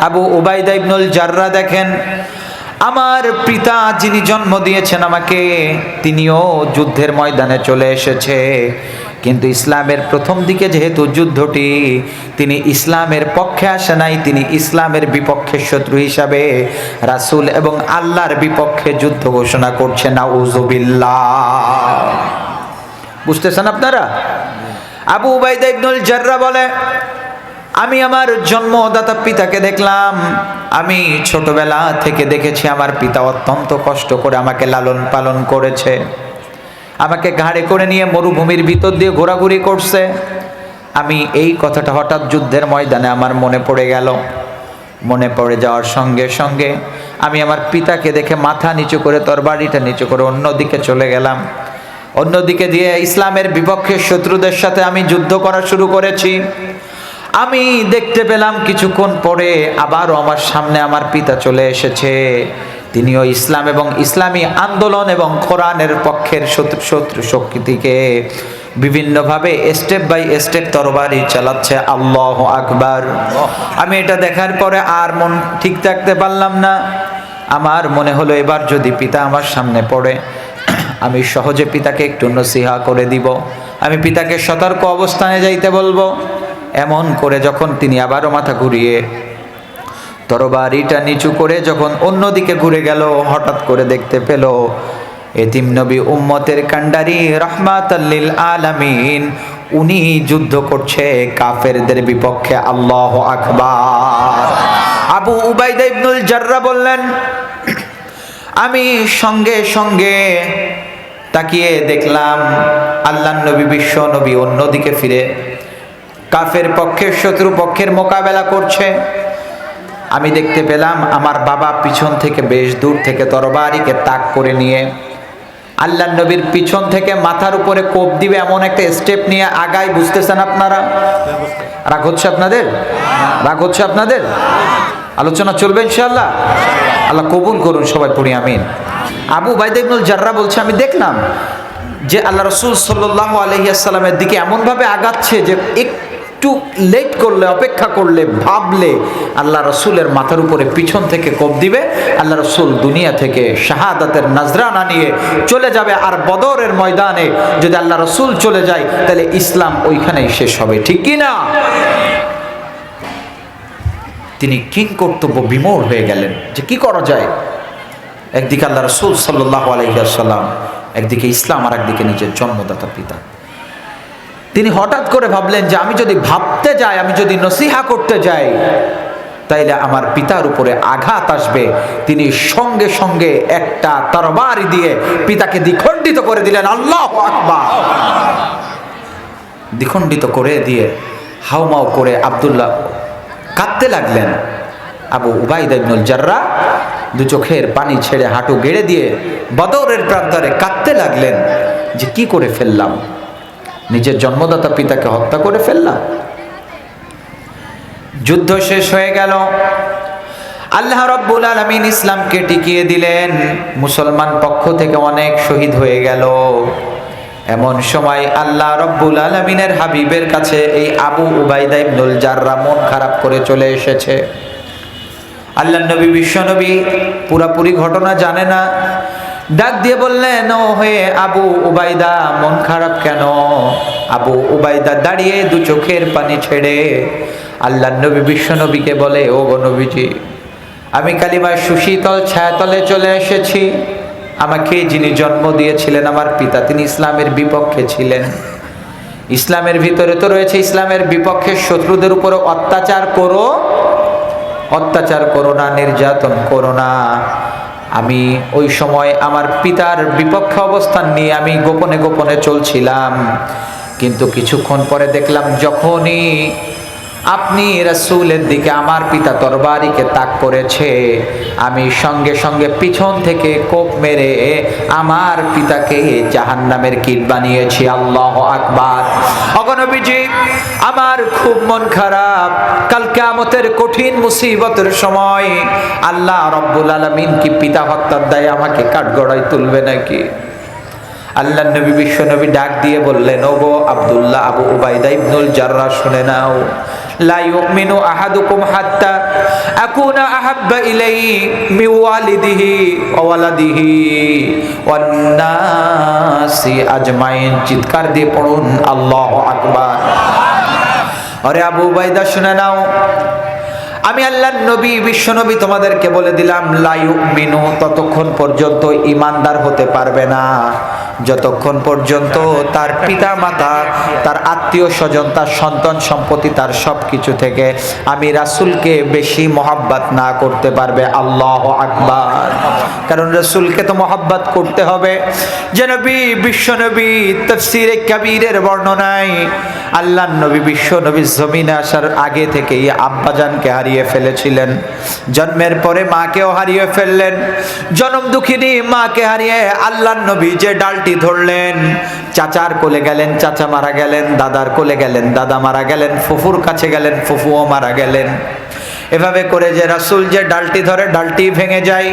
আবু উবাইদা ইবনুল জাররা দেখেন, আমার পিতা যিনি জন্ম দিয়েছেন আমাকে, তিনিও যুদ্ধের ময়দানে চলে এসেছে। কিন্তু ইসলামের প্রথম দিকে যেহেতু যুদ্ধটি, তিনি ইসলামের পক্ষে আসে নাই, তিনি ইসলামের বিপক্ষে শত্রু হিসাবে রাসূল এবং আল্লাহর বিপক্ষে যুদ্ধ ঘোষণা করছে। নাউজুবিল্লাহ। বুঝতেছেন আপনারা? আবু উবাইদা ইবনুল জাররা বলে আমি আমার জন্মদাতা পিতাকে দেখলাম। আমি ছোটবেলা থেকে দেখেছি আমার পিতা অত্যন্ত কষ্ট করে আমাকে লালন পালন করেছে। আমাকে ঘাড়ে করে নিয়ে মরুভূমির ভিতর দিয়ে ঘোরাঘুরি করছে। আমি এই কথাটা হঠাৎ যুদ্ধের ময়দানে আমার মনে পড়ে গেল। মনে পড়ে যাওয়ার সঙ্গে সঙ্গে আমি আমার পিতাকে দেখে মাথা নিচু করে তরবারিটা নিচু করে অন্যদিকে চলে গেলাম। অন্যদিকে দিয়ে ইসলামের বিপক্ষে শত্রুদের সাথে আমি যুদ্ধ করা শুরু করেছি। আমি দেখতে পেলাম কিছুক্ষণ পরে আবারও আমার সামনে আমার পিতা চলে এসেছে। তিনিও ইসলাম এবং ইসলামী আন্দোলন এবং কোরআনের পক্ষের শত্রু শত্রু শক্তিকে বিভিন্নভাবে স্টেপ বাই স্টেপ তরবারি চালাচ্ছে। আল্লাহ আকবার। আমি এটা দেখার পরে আর মন ঠিক থাকতে পারলাম না। আমার মনে হলো এবার যদি পিতা আমার সামনে পড়ে, আমি সহজে পিতাকে একটু নসিহা করে দিব। আমি পিতাকে সতর্ক অবস্থানে যাইতে বলব। এমন করে যখন তিনি আবারও মাথা ঘুরিয়ে তরবারিটা নিচু করে যখন অন্যদিকে ঘুরে গেল, হঠাৎ করে দেখতে পেল, এতিম নবী উম্মতের কান্ডারি রহমাতাল্লিল আলামিন, উনি যুদ্ধ করছে কাফেরদের বিপক্ষে। আল্লাহ আকবার। আবু উবাইদা ইবনুল জাররা বললেন, আমি সঙ্গে সঙ্গে তাকিয়ে দেখলাম আল্লাহ নবী বিশ্ব নবী অন্যদিকে ফিরে কাফের পক্ষের শত্রু পক্ষের মোকাবেলা করছে। আমি দেখতে পেলাম আমার বাবা পিছন থেকে বেশ দূর থেকে তরবারিকে তাক করে নিয়ে আল্লাহ নবীর পিছন থেকে মাথার উপরে কোপ দিবে এমন একটা স্টেপ নিয়ে আগাই বুঝতেছেন আপনারা? রাগ হচ্ছে আপনাদের? রাগ হচ্ছে আপনাদের? আলোচনা চলবে ইনশাল্লাহ আল্লাহ কবুল করুন সবাই পড়ি, আমিন। আবু বাইদুল জাররা বলছে, আমি দেখলাম যে আল্লাহ রসুল সাল্লাহ আলহিয়াসাল্লামের দিকে এমনভাবে আগাচ্ছে যে একটু লেট করলে, অপেক্ষা করলে, ভাবলে, আল্লাহ রসুলের মাথার উপরে পিছন থেকে কোপ দিবে। আল্লাহ রসুল দুনিয়া থেকে শাহাদাতের নাজরানা নিয়ে চলে যাবে আর বদরের ময়দানে। যদি আল্লাহ রসুল চলে যায়, তাহলে ইসলাম ওইখানেই শেষ হবে, ঠিক না? তিনি কিং কর্তব্য বিমোর হয়ে গেলেন, যে কি করা যায়? একদিকে আল্লাহ রসুল সাল্লাহ আলহিহাসাল্লাম একদিকে ইসলাম আর একদিকে নিজের জন্মদাতা পিতা। তিনি হঠাৎ করে ভাবলেন যে আমি যদি ভাবতে যাই, আমি যদি নসিহা করতে যাই, তাইলে আমার পিতার উপরে আঘাত আসবে। তিনি সঙ্গে সঙ্গে একটা তরবারি দিয়ে পিতাকে দ্বিখণ্ডিত করে দিলেন, আল্লাহ আকবার! দ্বিখণ্ডিত করে দিয়ে হাউমাউ করে আবদুল্লাহ কাঁদতে লাগলেন। আবু উবাইদ ইবনুল জাররা দু চোখের পানি ছেড়ে হাঁটু গেড়ে দিয়ে বদরের প্রান্তরে কাঁদতে লাগলেন যে কি করে ফেললাম। নিজের জন্মদাতা পিতাকে হত্যা করে ফেললাম। যুদ্ধ শেষ হয়ে গেল। আল্লাহ রব্বুল আলমিন ইসলামকে টিকিয়ে দিলেন। মুসলমান পক্ষ থেকে অনেক শহীদ হয়ে গেল। এমন সময় আল্লাহ রব্বুল আলমিনের হাবিবের কাছে এই আবু উবাইদা ইবনুল জাররা মন খারাপ করে চলে এসেছে। আল্লাহ নবী বিশ্বনবী পুরাপুরি ঘটনা জানে না। ডাক দিয়ে বললেন, ও হয়ে আবু উবাইদা মন খারাপ কেন? আবু উবাইদা দাঁড়িয়ে দু চোখের পানি ছেড়ে আল্লাহ নবী বিশ্বনবীকে বলে, ও নবীজি, আমি কালিমার সুশীতল ছায়াতলে চলে এসেছি। আমাকে যিনি জন্ম দিয়েছিলেন, আমার পিতা তিনি ইসলামের বিপক্ষে ছিলেন। ইসলামের ভিতরে তো রয়েছে ইসলামের বিপক্ষে শত্রুদের উপর অত্যাচার করো অত্যাচার করো না, নির্যাতন করো না। আমি ওই সময় আমার পিতার বিপক্ষে অবস্থান নিয়ে আমি গোপনে গোপনে চলছিলাম। কিন্তু কিছুক্ষণ পরে দেখলাম যখনই আপনি রাসূলের দিকে আমার পিতা তরবারিকে তাক করেছে। আমি সঙ্গে সঙ্গে পিছন থেকে কোপ মেরে আমার পিতাকে জাহান্নামের কীট বানিয়েছি। আল্লাহ আকবার। অগনবীজি আমার খুব মন খারাপ। কাল কিয়ামতের কঠিন মুসিবতের সময় আল্লাহ রব্বুল আলামিন কি পিতা হত্যার দায়ে আমাকে কাঠগড়ায় তুলবে নাকি? আল্লাহ নবী, বিশ্ব নবী ডাক দিয়ে বললেন, ওগো আবদুল্লাহ আবু উবাইদা ইবনুল জাররা, শুনে নাও। লা ইউমিনু আহাদুকুম হাত্তা আকুনা আহাব্বা ইলাই মি ওয়ালিদিহি ওয়া ওয়ালাদিহি ওয়ান নাসি আজমাইন। চিৎকার দিয়ে পড়ুন, আল্লাহু আকবার। আরে আবু বাইদা শুনে নাও। আমি আল্লাহর নবী, বিশ্ব নবী তোমাদেরকে বলে দিলাম লাইউ মিনু ততক্ষণ পর্যন্ত ইমানদার হতে পারবে না। যতক্ষণ পর্যন্ত তার পিতা মাতা তার আত্মীয় স্বজন, তার সন্তান সম্পত্তি, তার সব কিছু থেকে আমি রাসুলকে বেশি মহাব্বাত না করতে পারবে। আল্লাহ আকবার। কারণ রাসূলকে তো মহাব্বাত করতে হবে। যে নবী, বিশ্ব নবী, তফসিরে কবিরের বর্ণনায় আল্লাহ নবী বিশ্ব নবী জমিনে আসার আগে থেকেই আব্বাজানকে হারিয়ে ফেলেছিলেন। জন্মের পরে মাকেও হারিয়ে ফেললেন। জনম দুঃখিনী মাকে হারিয়ে আল্লাহ নবী যে ডালটি ধরলেন, চাচার কোলে গেলেন, চাচা মারা গেলেন, দাদার কোলে গেলেন, দাদা মারা গেলেন, ফুফুর কাছে গেলেন, ফুফুও মারা গেলেন। এভাবে করে যে রাসূল যে ডালটি ধরে, ডালটি ভেঙে যায়।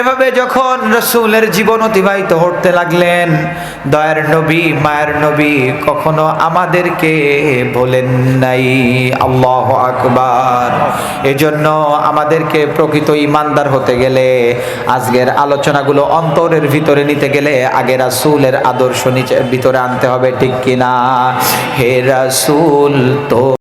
এভাবে যখন রসুলের জীবন অতিবাহিত হতে লাগলেন, দয়ার নবী, মায়ের নবী কখনো আমাদেরকে বলেন নাই, আল্লাহ আকবার। এজন্য আমাদেরকে প্রকৃত ইমানদার হতে গেলে, আজকের আলোচনাগুলো অন্তরের ভিতরে নিতে গেলে আগে রাসূলের আদর্শ নিচে ভিতরে আনতে হবে, ঠিক কিনা? হে রাসূল, তো